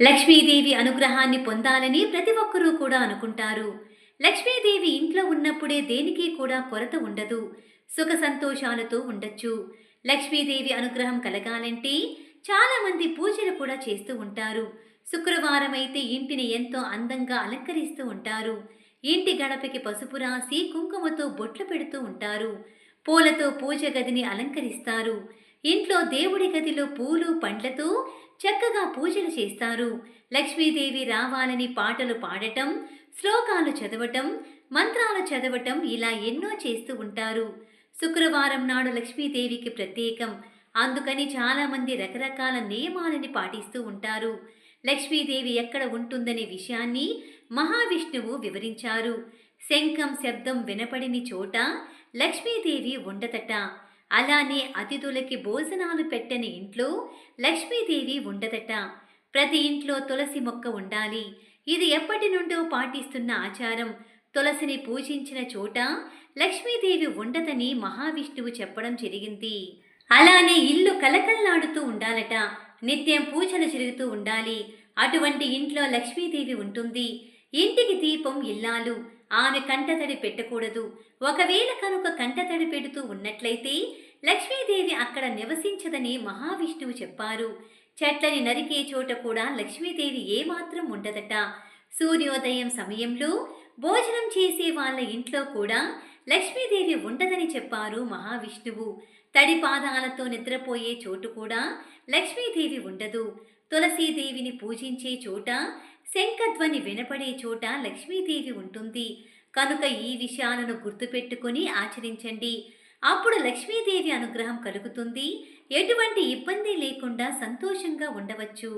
లక్ష్మీదేవి అనుగ్రహాన్ని పొందాలని ప్రతి ఒక్కరూ కూడా అనుకుంటారు. లక్ష్మీదేవి ఇంట్లో ఉన్నప్పుడే దేనికి కూడా కొరత ఉండదు. సుఖ సంతోషాలతో ఉండొచ్చు. లక్ష్మీదేవి అనుగ్రహం కలగాలంటే చాలామంది పూజలు కూడా చేస్తూ ఉంటారు. శుక్రవారం అయితే ఇంటిని ఎంతో అందంగా అలంకరిస్తూ ఉంటారు. ఇంటి గడపకి పసుపు రాసి కుంకుమతో బొట్లు పెడుతూ ఉంటారు. పూలతో పూజ గదిని అలంకరిస్తారు. ఇంట్లో దేవుడి గదిలో పూలు పండ్లతో చక్కగా పూజలు చేస్తారు. లక్ష్మీదేవి రావాలని పాటలు పాడటం శ్లోకాలు చదవటం మంత్రాలు చదవటం ఇలా ఎన్నో చేస్తూ ఉంటారు. శుక్రవారం నాడు లక్ష్మీదేవికి ప్రత్యేకం. అందుకని చాలామంది రకరకాల నియమాలని పాటిస్తూ ఉంటారు. లక్ష్మీదేవి ఎక్కడ ఉంటుందనే విషయాన్ని మహావిష్ణువు వివరించారు. శంఖం శబ్దం వినపడిని చోట లక్ష్మీదేవి ఉండదట అలానే అతిథులకి భోజనాలు పెట్టని ఇంట్లో లక్ష్మీదేవి ఉండదట. ప్రతి ఇంట్లో తులసి మొక్క ఉండాలి. ఇది ఎప్పటి నుండో పాటిస్తున్న ఆచారం. తులసిని పూజించిన చోట లక్ష్మీదేవి ఉండదని మహావిష్ణువు చెప్పడం జరిగింది. అలానే ఇల్లు కలకల్లాడుతూ ఉండాలట. నిత్యం పూజలు జరుగుతూ ఉండాలి. అటువంటి ఇంట్లో లక్ష్మీదేవి ఉంటుంది. ఇంటికి దీపం ఇల్లాలు ఆమె కంటతడి పెట్టకూడదు. ఒకవేళ కనుక కంటతడి పెడుతూ ఉన్నట్లయితే లక్ష్మీదేవి అక్కడ నివసించదని మహావిష్ణువు చెప్పారు. చెట్లని నరికే చోట కూడా లక్ష్మీదేవి ఏమాత్రం ఉండదట. సూర్యోదయం సమయంలో భోజనం చేసే వాళ్ళ ఇంట్లో కూడా లక్ష్మీదేవి ఉండదని చెప్పారు మహావిష్ణువు. తడి పాదాలతో నిద్రపోయే చోటు కూడా లక్ష్మీదేవి ఉండదు. తులసీదేవిని పూజించే చోట శంఖధ్వని వినపడే చోట లక్ష్మీదేవి ఉంటుంది. కనుక ఈ విషయాలను గుర్తుపెట్టుకొని ఆచరించండి. అప్పుడు లక్ష్మీదేవి అనుగ్రహం కలుగుతుంది. ఎటువంటి ఇబ్బంది లేకుండా సంతోషంగా ఉండవచ్చు.